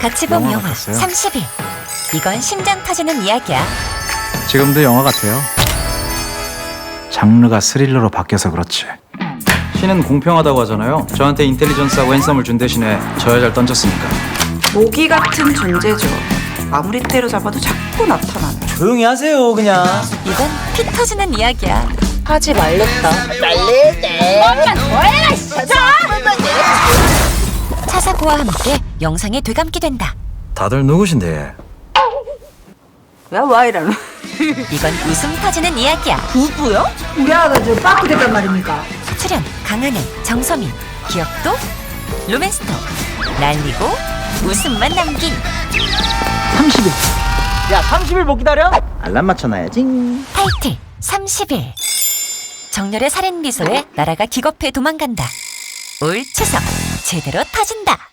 같이 본 영화 영화 같았어요. 30일. 이건 심장 터지는 이야기야. 지금도 영화 같아요. 장르가 스릴러로 바뀌어서 그렇지. 신은 공평하다고 하잖아요. 저한테 인텔리전스하고 핸섬을 준 대신에 저 여자를 던졌으니까. 모기 같은 존재죠. 아무리 때려잡아도 자꾸 나타나는. 조용히 하세요 그냥 이건 피 터지는 이야기야. 하지 말랬다. 차 사고와 함께 영상에 되감게 된다. 다들 누구신데 왜와 이러는? 이건 웃음 터지는 이야기야. 부부요? 우리 아가 저 빠꾸 됐단 말입니까? 출연 강하늘, 정서민, 기억도, 로맨스터, 날리고 웃음만 남긴 30일 야 30일 못 기다려? 알람 맞춰놔야지 타이틀 30일. 정열의 살인 미소에 나라가 기겁해 도망간다. 올 추석 제대로 터진다.